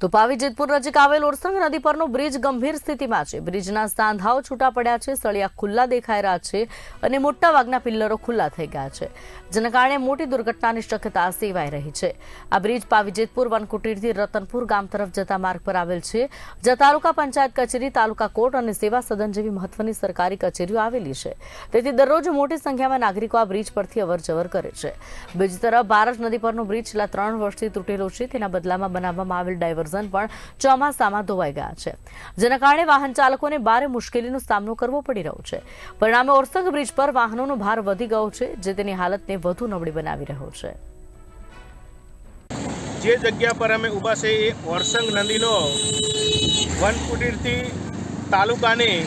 તો પાવી જેતપુર નજીક આવેલ ઓરસંગ નદી પરનો બ્રિજ ગંભીર સ્થિતિમાં છે. બ્રિજના સાંધાઓ છૂટા પડ્યા છે, સળિયા ખુલ્લા દેખાઈ રહ્યા છે અને મોટા ભાગના પિલ્લરો ખુલ્લા થઈ ગયા છે. જેના કારણે મોટી દુર્ઘટનાની શક્યતા સેવાઈ રહી છે. આ બ્રિજ પાવી જેતપુર, વનકુટીરથી રતનપુર ગામ તરફ જતા માર્ગ પર આવેલ છે, જ્યાં તાલુકા પંચાયત કચેરી, તાલુકા કોર્ટ અને સેવા સદન જેવી મહત્વની સરકારી કચેરીઓ આવેલી છે. તેથી દરરોજ મોટી સંખ્યામાં નાગરિકો આ બ્રિજ પરથી અવરજવર કરે છે. બીજી તરફ ભારત નદી પરનો બ્રિજ છેલ્લા ત્રણ વર્ષથી તૂટેલો છે. તેના બદલામાં બનાવવામાં આવેલ ડાયવર્ઝન પણ ચોમાસામાં ધોવાઈ ગયા છે. જેના કારણે વાહન ચાલકોને ભારે મુશ્કેલીનો સામનો કરવો પડી રહ્યો છે. પરિણામે ઓરસંગ બ્રિજ પર વાહનોનો ભાર વધી ગયો છે, જે તેની હાલતને વધુ નબળી બનાવી રહ્યો છે. જે જગ્યા પર અમે ઊભા છે એ ઓરસંગ નદીનો વનકુટીરથી તાલુકાની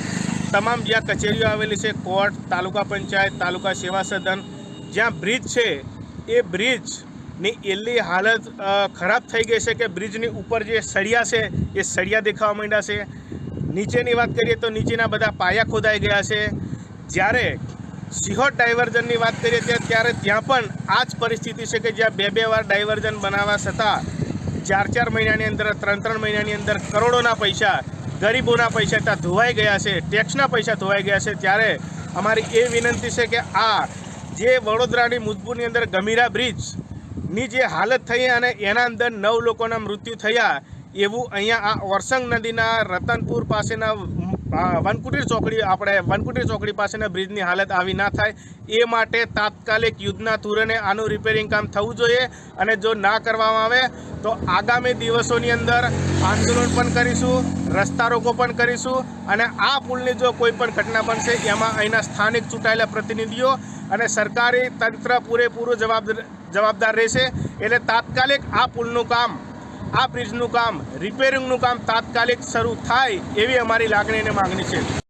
તમામ જ્યાં કચેરીઓ આવેલી છે, કોર્ટ, તાલુકા પંચાયત, તાલુકા સેવા સદન, જ્યાં બ્રિજ છે, એ બ્રિજની એટલી હાલત ખરાબ થઈ ગઈ છે કે બ્રિજની ઉપર જે સળિયા છે, એ સળિયા દેખાવા માંડ્યા છે. નીચેની વાત કરીએ તો નીચેના બધા પાયા ખોદાઈ ગયા છે. જ્યારે સિહોર ડાયવર્ઝનની વાત કરીએ ત્યાં, ત્યારે ત્યાં પણ આ જ પરિસ્થિતિ છે કે જ્યાં બે બે વાર ડાયવર્ઝન બનાવવા છતાં ચાર ચાર મહિનાની અંદર, ત્રણ ત્રણ મહિનાની અંદર કરોડોના પૈસા, ગરીબોના પૈસા ત્યાં ધોવાઈ ગયા છે, ટેક્સના પૈસા ધોવાઈ ગયા છે. ત્યારે અમારી એ વિનંતી છે કે આ જે વડોદરાની મુજબુની અંદર ગમીરા બ્રિજની જે હાલત થઈ અને એના અંદર નવ લોકોના મૃત્યુ થયા, એવું અહીંયા આ ઓરસંગ નદીના રતનપુર પાસેના વનકુટીર ચોકડી, આપણે વનકુટીર ચોકડી પાસેના બ્રિજની હાલત આવી ના થાય, એ માટે તાત્કાલિક યુદ્ધના ધોરણે આનું રિપેરિંગ કામ થવું જોઈએ અને જો ના કરવામાં આવે, તો આગામી દિવસોની અંદર આંદોલન પણ કરીશું, રસ્તા રોકો પણ કરીશું અને આ પુલની જો કોઈ પણ ઘટના બનશે, એમાં અહીંના સ્થાનિક ચૂંટાયેલા પ્રતિનિધિઓ અને સરકારી તંત્ર પૂરેપૂરું જવાબદાર જવાબદાર રહેશે. એટલે તાત્કાલિક આ પુલનું કામ, આ બ્રિજનું કામ, રિપેરિંગનું કામ તાત્કાલિક શરૂ થાય એવી અમારી લાગણી અને માગણી છે.